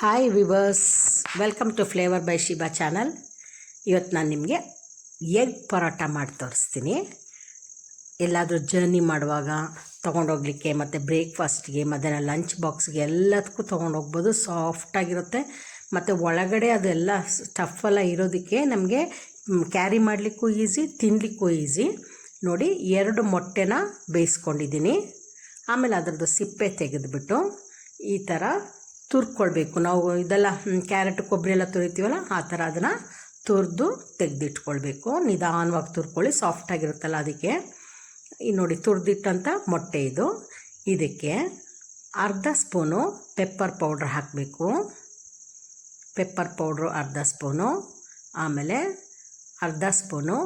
Hi viewers welcome to flavour by Shiba channel ಇವತ್ತು ನಾನು ನಿಮಗೆ ಎಗ್ ಪರೋಟ ಮಾಡಿ ತೋರಿಸ್ತೀನಿ. ಎಲ್ಲಾದರೂ ಜರ್ನಿ ಮಾಡುವಾಗ ತೊಗೊಂಡೋಗ್ಲಿಕ್ಕೆ ಮತ್ತು ಬ್ರೇಕ್ಫಾಸ್ಟ್ಗೆ ಮಧ್ಯಾಹ್ನ ಲಂಚ್ ಬಾಕ್ಸ್ಗೆ ಎಲ್ಲದಕ್ಕೂ ತೊಗೊಂಡೋಗ್ಬೋದು. ಸಾಫ್ಟಾಗಿರುತ್ತೆ ಮತ್ತು ಒಳಗಡೆ ಅದೆಲ್ಲ ಸ್ಟಫೆಲ್ಲ ಇರೋದಕ್ಕೆ ನಮಗೆ ಕ್ಯಾರಿ ಮಾಡಲಿಕ್ಕೂ ಈಸಿ ತಿನ್ನಲಿಕ್ಕೂ ಈಸಿ ನೋಡಿ, ಎರಡು ಮೊಟ್ಟೆನ ಬೇಯಿಸ್ಕೊಂಡಿದ್ದೀನಿ. ಆಮೇಲೆ ಅದರದ್ದು ಸಿಪ್ಪೆ ತೆಗೆದುಬಿಟ್ಟು ಈ ಥರ ತುರ್ಕೊಳ್ಬೇಕು. ನಾವು ಇದೆಲ್ಲ ಕ್ಯಾರೆಟ್ ಕೊಬ್ಬರಿ ಎಲ್ಲ ತುರಿತೀವಲ್ಲ, ಆ ಥರ ಅದನ್ನು ತುರಿದು ತೆಗೆದಿಟ್ಕೊಳ್ಬೇಕು. ನಿಧಾನವಾಗಿ ತುರ್ಕೊಳ್ಳಿ ಸಾಫ್ಟಾಗಿರುತ್ತಲ್ಲ ಅದಕ್ಕೆ. ಈ ನೋಡಿ ತುರಿದಿಟ್ಟಂಥ ಮೊಟ್ಟೆ ಇದು. ಇದಕ್ಕೆ ಅರ್ಧ ಸ್ಪೂನು ಪೆಪ್ಪರ್ ಪೌಡ್ರ್ ಹಾಕಬೇಕು. ಪೆಪ್ಪರ್ ಪೌಡ್ರು ಅರ್ಧ ಸ್ಪೂನು. ಆಮೇಲೆ ಅರ್ಧ ಸ್ಪೂನು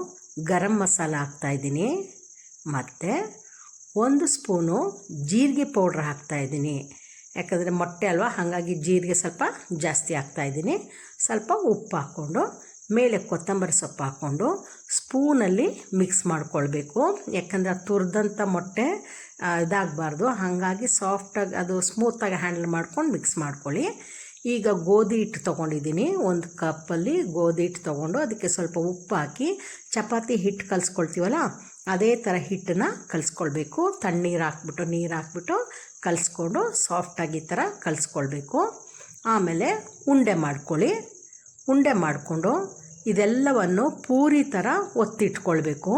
ಗರಂ ಮಸಾಲ ಹಾಕ್ತಾಯಿದ್ದೀನಿ ಮತ್ತು ಒಂದು ಸ್ಪೂನು ಜೀರಿಗೆ ಪೌಡ್ರ್ ಹಾಕ್ತಾಯಿದ್ದೀನಿ ಯಾಕಂದರೆ ಮೊಟ್ಟೆ ಅಲ್ವಾ? ಹಾಗಾಗಿ ಜೀರಿಗೆ ಸ್ವಲ್ಪ ಜಾಸ್ತಿ ಹಾಕ್ತಾಯಿದ್ದೀನಿ ಸ್ವಲ್ಪ ಉಪ್ಪು ಹಾಕ್ಕೊಂಡು, ಮೇಲೆ ಕೊತ್ತಂಬರಿ ಸೊಪ್ಪು ಹಾಕ್ಕೊಂಡು ಸ್ಪೂನಲ್ಲಿ ಮಿಕ್ಸ್ ಮಾಡ್ಕೊಳ್ಬೇಕು. ಯಾಕಂದರೆ ತುರಿದಂಥ ಮೊಟ್ಟೆ ಇದಾಗಬಾರ್ದು. ಹಾಗಾಗಿ ಸಾಫ್ಟಾಗಿ ಅದು ಸ್ಮೂತಾಗಿ ಹ್ಯಾಂಡಲ್ ಮಾಡ್ಕೊಂಡು ಮಿಕ್ಸ್ ಮಾಡ್ಕೊಳ್ಳಿ. ಈಗ ಗೋಧಿ ಹಿಟ್ಟು ತೊಗೊಂಡಿದ್ದೀನಿ. ಒಂದು ಕಪ್ಪಲ್ಲಿ ಗೋಧಿ ಹಿಟ್ಟು ತೊಗೊಂಡು ಅದಕ್ಕೆ ಸ್ವಲ್ಪ ಉಪ್ಪು ಹಾಕಿ ಚಪಾತಿ ಹಿಟ್ಟು ಕಲಿಸ್ಕೊಳ್ತೀವಲ್ಲ, ಅದೇ ಥರ ಹಿಟ್ಟನ್ನ ಕಲಿಸ್ಕೊಳ್ಬೇಕು. ತಣ್ಣೀರು ಹಾಕ್ಬಿಟ್ಟು, ನೀರು ಹಾಕ್ಬಿಟ್ಟು ಕಲಿಸ್ಕೊಂಡು ಸಾಫ್ಟಾಗಿ ಈ ಥರ ಕಲಿಸ್ಕೊಳ್ಬೇಕು. ಆಮೇಲೆ ಉಂಡೆ ಮಾಡ್ಕೊಳ್ಳಿ. ಉಂಡೆ ಮಾಡಿಕೊಂಡು ಇದೆಲ್ಲವನ್ನು ಪೂರಿ ಥರ ಒತ್ತಿಟ್ಕೊಳ್ಬೇಕು.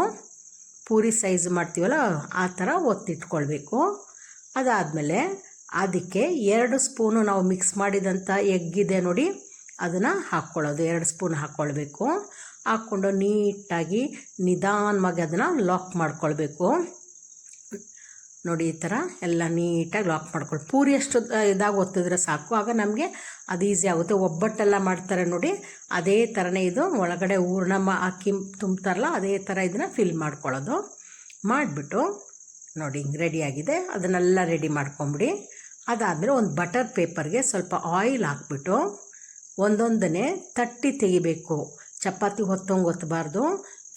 ಪೂರಿ ಸೈಜ್ ಮಾಡ್ತೀವಲ್ಲ, ಆ ಥರ ಒತ್ತಿಟ್ಕೊಳ್ಬೇಕು. ಅದಾದಮೇಲೆ ಅದಕ್ಕೆ ಎರಡು ಸ್ಪೂನು ನಾವು ಮಿಕ್ಸ್ ಮಾಡಿದಂಥ ಎಗ್ಗಿದೆ ನೋಡಿ, ಅದನ್ನು ಹಾಕ್ಕೊಳ್ಳೋದು. ಎರಡು ಸ್ಪೂನ್ ಹಾಕ್ಕೊಳ್ಬೇಕು. ಹಾಕ್ಕೊಂಡು ನೀಟಾಗಿ ನಿಧಾನವಾಗಿ ಅದನ್ನು ಲಾಕ್ ಮಾಡ್ಕೊಳ್ಬೇಕು. ನೋಡಿ, ಈ ಥರ ಎಲ್ಲ ನೀಟಾಗಿ ಲಾಕ್ ಮಾಡ್ಕೊಳ್ಳಿ ಪೂರಿ ಅಷ್ಟು ಇದಾಗಿ ಒತ್ತಿದ್ರೆ ಸಾಕು. ಆಗ ನಮಗೆ ಅದು ಈಸಿ ಆಗುತ್ತೆ. ಒಬ್ಬಟ್ಟೆಲ್ಲ ಮಾಡ್ತಾರೆ ನೋಡಿ, ಅದೇ ಥರನೇ ಇದು. ಒಳಗಡೆ ಹೂರ್ಣ ಹಾಕಿ ತುಂಬ್ತಾರಲ್ಲ, ಅದೇ ಥರ ಇದನ್ನು ಫಿಲ್ ಮಾಡ್ಕೊಳ್ಳೋದು. ಮಾಡಿಬಿಟ್ಟು ನೋಡಿ, ಹಿಂಗೆ ರೆಡಿಯಾಗಿದೆ ಅದನ್ನೆಲ್ಲ ರೆಡಿ ಮಾಡ್ಕೊಂಬಿಡಿ. ಅದಾದಮೇಲೆ ಒಂದು ಬಟರ್ ಪೇಪರ್ಗೆ ಸ್ವಲ್ಪ ಆಯಿಲ್ ಹಾಕ್ಬಿಟ್ಟು ಒಂದೊಂದನೇ ತಟ್ಟಿ ತೆಗಿಬೇಕು. ಚಪಾತಿ ಹೊತ್ತೊಂಗೆ ಹೊತ್ತಬಾರ್ದು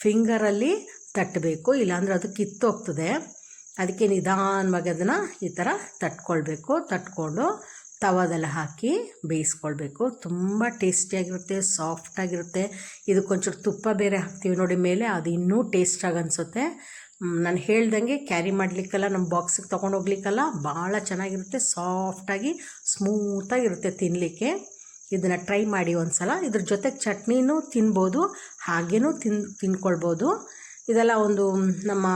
ಫಿಂಗರಲ್ಲಿ ತಟ್ಟಬೇಕು, ಇಲ್ಲಾಂದ್ರೆ ಅದು ಕಿತ್ತೋಗ್ತದೆ. ಅದಕ್ಕೆ ನಿಧಾನವಾಗಿ ಅದನ್ನು ಈ ಥರ ತಟ್ಕೊಳ್ಬೇಕು. ತಟ್ಕೊಂಡು ತವದಲ್ಲಿ ಹಾಕಿ ಬೇಯಿಸ್ಕೊಳ್ಬೇಕು. ತುಂಬ ಟೇಸ್ಟಿಯಾಗಿರುತ್ತೆ, ಸಾಫ್ಟಾಗಿರುತ್ತೆ. ಇದಕ್ಕೊಂಚೂರು ತುಪ್ಪ ಬೇರೆ ಹಾಕ್ತೀವಿ ನೋಡಿ ಮೇಲೆ, ಅದು ಇನ್ನೂ ಟೇಸ್ಟಾಗಿ ಅನಿಸುತ್ತೆ. ನಾನು ಹೇಳ್ದಂಗೆ ಕ್ಯಾರಿ ಮಾಡಲಿಕ್ಕಲ್ಲ ನಮ್ಮ ಬಾಕ್ಸಿಗೆ ತೊಗೊಂಡೋಗ್ಲಿಕ್ಕೆಲ್ಲ ಭಾಳ ಚೆನ್ನಾಗಿರುತ್ತೆ ಸಾಫ್ಟಾಗಿ ಸ್ಮೂತಾಗಿರುತ್ತೆ ತಿನ್ನಲಿಕ್ಕೆ ಇದನ್ನು ಟ್ರೈ ಮಾಡಿ ಒಂದು ಸಲ ಇದ್ರ ಜೊತೆಗೆ ಚಟ್ನಿನೂ ತಿನ್ಬೋದು, ಹಾಗೇನೂ ತಿನ್, ತಿನ್ಕೊಳ್ಬೋದು. ಇದೆಲ್ಲ ಒಂದು, ನಮ್ಮ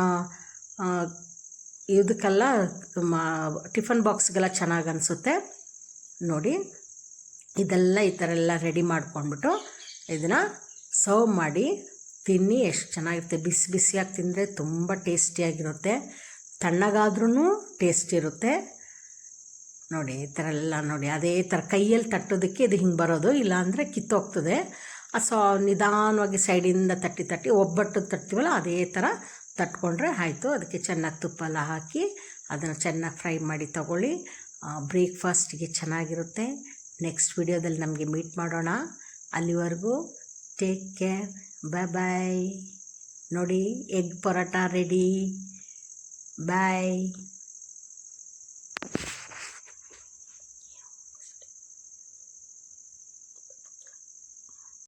ಇದಕ್ಕೆಲ್ಲ ಟಿಫನ್ ಬಾಕ್ಸ್ಗೆಲ್ಲ ಚೆನ್ನಾಗಿ ಅನಿಸುತ್ತೆ. ನೋಡಿ, ಇದೆಲ್ಲ ಈ ಥರ ಎಲ್ಲ ರೆಡಿ ಮಾಡ್ಕೊಂಡ್ಬಿಟ್ಟು, ಇದನ್ನು ಸರ್ವ್ ಮಾಡಿ ತಿನ್ನಿ, ಎಷ್ಟು ಚೆನ್ನಾಗಿರುತ್ತೆ. ಬಿಸಿ ಬಿಸಿಯಾಗಿ ತಿಂದರೆ ತುಂಬ ಟೇಸ್ಟಿಯಾಗಿರುತ್ತೆ. ತಣ್ಣಗಾದ್ರೂ ಟೇಸ್ಟ್ ಇರುತ್ತೆ ನೋಡಿ, ಈ ಥರ ಎಲ್ಲ ನೋಡಿ. ಅದೇ ಥರ ಕೈಯಲ್ಲಿ ತಟ್ಟೋದಕ್ಕೆ ಇದು ಹಿಂಗೆ ಬರೋದು. ಇಲ್ಲಾಂದರೆ ಕಿತ್ತೋಗ್ತದೆ. ಸೊ, ನಿಧಾನವಾಗಿ ಸೈಡಿಂದ ತಟ್ಟಿ ತಟ್ಟಿ ಒಬ್ಬಟ್ಟು ತಟ್ತೀವಲ್ಲ, ಅದೇ ಥರ ತಟ್ಕೊಂಡ್ರೆ ಆಯಿತು. ಅದಕ್ಕೆ ಚೆನ್ನಾಗಿ ತುಪ್ಪ ಎಲ್ಲ ಹಾಕಿ ಅದನ್ನು ಚೆನ್ನಾಗಿ ಫ್ರೈ ಮಾಡಿ ತಗೊಳ್ಳಿ. ಬ್ರೇಕ್ಫಾಸ್ಟಿಗೆ ಚೆನ್ನಾಗಿರುತ್ತೆ. ನೆಕ್ಸ್ಟ್ ವಿಡಿಯೋದಲ್ಲಿ ನಮಗೆ ಮೀಟ್ ಮಾಡೋಣ. ಅಲ್ಲಿವರೆಗೂ ಟೇಕ್ ಕೇರ್. ಬಾಯ್ ಬಾಯ್ ನೋಡಿ ಎಗ್ ಪರೋಟ ರೆಡಿ ಬಾಯ್